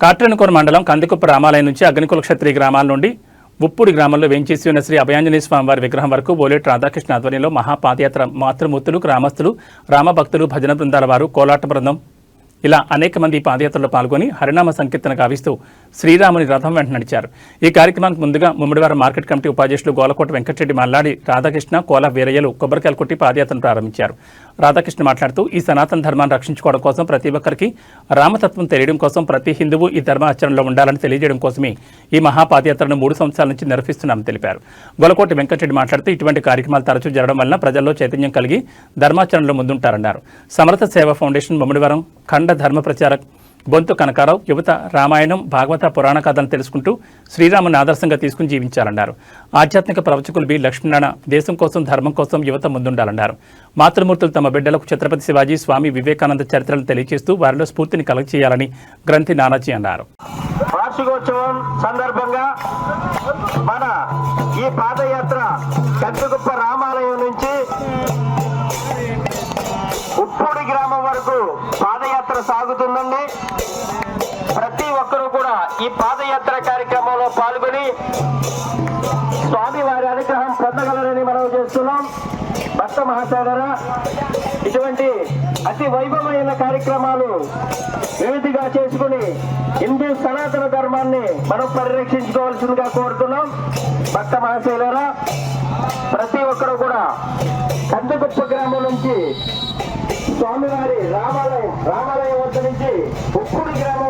కాట్రేనకూర మండలం కందికుప్ప రామాలయం నుంచి అగ్నికుల క్షత్రియ గ్రామాల నుండి ఉప్పుడి గ్రామంలో వేంచేసి ఉన్న శ్రీ అభయాంజనేయ స్వామి వారి విగ్రహం వరకు బోలేటి రాధాకృష్ణ ఆధ్వర్యంలో మహాపాదయాత్ర మాతృమూర్తులు గ్రామస్తులు రామభక్తులు భజన బృందాల వారు కోలాట బృందం ఇలా అనేక మంది ఈ పాదయాత్రలో పాల్గొని హరినామ సంకీర్తన గావిస్తూ శ్రీరాముని రథం వెంట నడిచారు. ఈ కార్యక్రమానికి ముందుగా ముమ్మడివారం మార్కెట్ కమిటీ ఉపాధ్యక్షులు గోలకోట వెంకటరెడ్డి మల్లాడి రాధాకృష్ణ కోల వీరయ్యలు కొబ్బరికాయలు కొట్టి పాదయాత్రను ప్రారంభించారు. రాధాకృష్ణ మాట్లాడుతూ ఈ సనాతన ధర్మాన్ని రక్షించుకోవడం కోసం ప్రతి ఒక్కరికి రామతత్వం తెలియడం కోసం ప్రతి హిందువు ఈ ధర్మాచరణలో ఉండాలని తెలియజేయడం కోసమే ఈ మహాపాదయాత్రను మూడు సంవత్సరాల నుంచి నిర్వహిస్తున్నామని తెలిపారు. గొలకోటి వెంకటరెడ్డి మాట్లాడుతూ ఇటువంటి కార్యక్రమాలు తరచూ జరగడం వలన ప్రజల్లో చైతన్యం కలిగి ధర్మాచరణలో ముందుంటారన్నారు. సమర్థ సేవా ఫౌండేషన్ ముమ్మడివరం ఖండ ధర్మ ప్రచారక్ బొంతు కనకారావు యువత రామాయణం భాగవత పురాణ కథలను తెలుసుకుంటూ శ్రీరాముని ఆదర్శంగా తీసుకుని జీవించాలన్నారు. ఆధ్యాత్మిక ప్రవచకులు బి. లక్ష్మీనారాయణ దేశం కోసం ధర్మం కోసం యువత ముందుండాలన్నారు. మాతృమూర్తులు తమ బిడ్డలకు ఛత్రపతి శివాజీ స్వామి వివేకానంద చరిత్రలను తెలియజేస్తూ వారిలో స్ఫూర్తిని కలగచేయాలని గ్రంథి నానాజీ అన్నారు. వార్షికోత్సవం సందర్భంగా మన ఈ పాదయాత్ర రామాలయం నుంచి ఉప్పూడి గ్రామం వరకు పాదయాత్ర సాగుతుందండి. ప్రతి ఒక్కరూ కూడా ఈ పాదయాత్ర కార్యక్రమంలో పాల్గొని స్వామి వారి అనుగ్రహం పొందగలరని మనం చేస్తున్నాం. భక్త మహాసాగర ఇటువంటి అతి వైభవమైన కార్యక్రమాలు వివిధిగా చేసుకుని హిందూ సనాతన ధర్మాన్ని మనం పరిరక్షించుకోవాల్సిందిగా కోరుతున్నాం. భక్త మహాశైలరా ప్రతి ఒక్కరు కూడా కందగుప్ప గ్రామం నుంచి స్వామివారి రామాలయం రామాలయం వద్ద నుంచి ఉప్పుడు గ్రామం